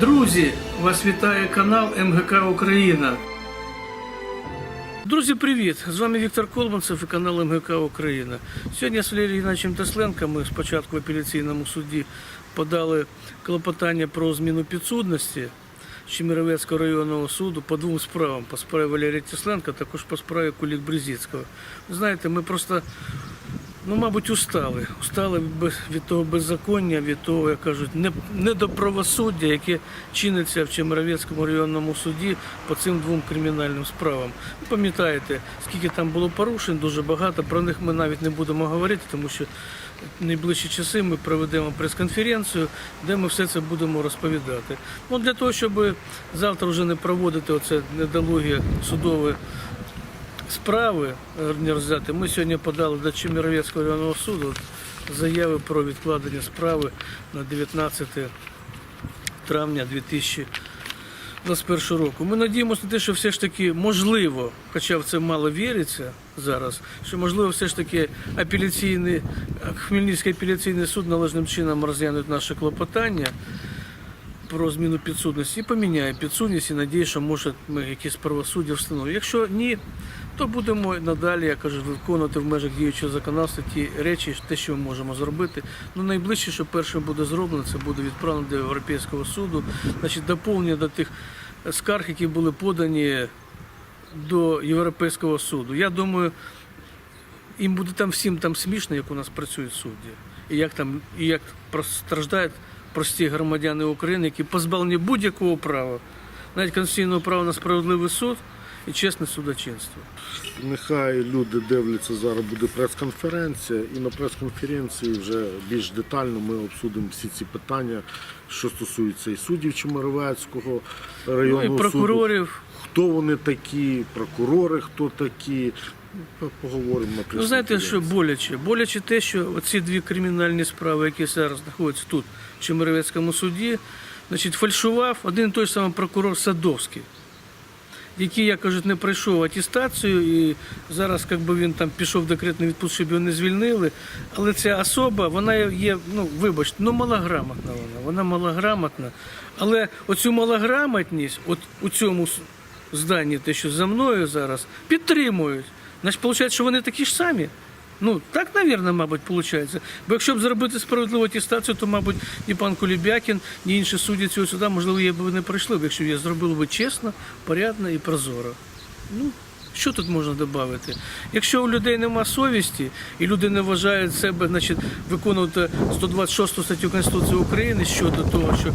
Друзі, вас вітає канал МГК Україна. Друзі, привіт! З вами Віктор Колманцев і канал МГК Україна. Сьогодні з Валерієм Геннадійовичем Тесленко ми спочатку в апеляційному суді подали клопотання про зміну підсудності Чемеровецького районного суду по двом справам. По справі Валерія Тесленка, також по справі Кулік Бризіцького. Ви знаєте, ми просто Ну, мабуть, устали. Устали від того беззаконня, від того, як кажуть, не- недоправосуддя, яке чиниться в Чемеровецькому районному суді по цим двом кримінальним справам. Ви пам'ятаєте, скільки там було порушень, дуже багато. Про них ми навіть не будемо говорити, тому що в найближчі часи ми проведемо прес-конференцію, де ми все це будемо розповідати. Ну, для того, щоб завтра вже не проводити оце недолуге судове справи не розглядати. Ми сьогодні подали до Чемеровецького районного суду заяви про відкладення справи на 19 травня 2021 року. Ми надіємося на те, що все ж таки можливо, хоча в це мало віриться зараз, що можливо все ж таки апеляційний Хмельницький апеляційний суд належним чином розглянуть наше клопотання про зміну підсудності і поміняє підсудність і надію, що може ми якісь правосуддя встановимо. Якщо ні, то будемо надалі, я кажу, виконувати в межах діючого законодавства ті речі, те, що ми можемо зробити. Ну найближче, що перше буде зроблено, це буде відправлено до Європейського суду, значить доповнення до тих скарг, які були подані до Європейського суду. Я думаю, їм буде там всім там смішно, як у нас працюють судді, і як там і як страждають прості громадяни України, які позбавлені будь-якого права, навіть конституційного права на справедливий суд і чесне судочинство. Нехай люди дивляться, зараз буде прес-конференція, і на прес-конференції вже більш детально ми обсудимо всі ці питання, що стосуються і суддів Чемеровецького Ну районного і суду. прокурорів. Хто вони такі, прокурори, хто такі. Ну, Поговоримо на Ну знаєте, що боляче? Боляче те, що оці дві кримінальні справи, які зараз знаходяться тут, в Чемеровецькому суді, значить, фальшував один і той самий прокурор Садовський, який, як кажуть, не пройшов атестацію, і зараз якби він там пішов в декретний відпуск, щоб його не звільнили. Але ця особа, вона є, ну вибачте, ну малограмотна вона, вона малограмотна. Але оцю малограмотність, от у цьому зданні, те, що за мною зараз, підтримують. Значить, виходить, що вони такі ж самі. Ну, так, навірно, мабуть, виходить. Бо якщо б зробити справедливу атестацію, то, мабуть, ні пан Кулібякін, ні інші судді цього суда, можливо, я б не прийшли, якщо б я зробив би чесно, порядно і прозоро. Ну, що тут можна додати? Якщо у людей нема совісті, і люди не вважають себе значить, виконувати 126 статтю Конституції України щодо того, що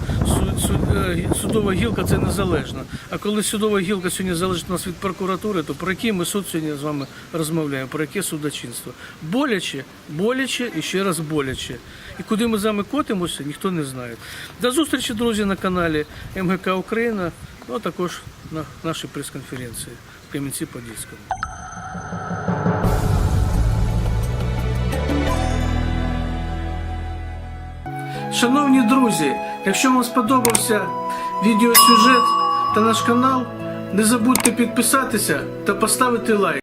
е, судова гілка це незалежно. А коли судова гілка сьогодні залежить нас від прокуратури, то про який ми суд сьогодні з вами розмовляємо? Про яке судочинство? Боляче, боляче і ще раз боляче. І куди ми з вами котимося, ніхто не знає. До зустрічі, друзі, на каналі МГК Україна, ну а також на нашій прес-конференції в Кам'янці-Подільському. Шановні друзі, якщо вам сподобався відеосюжет та наш канал, не забудьте підписатися та поставити лайк.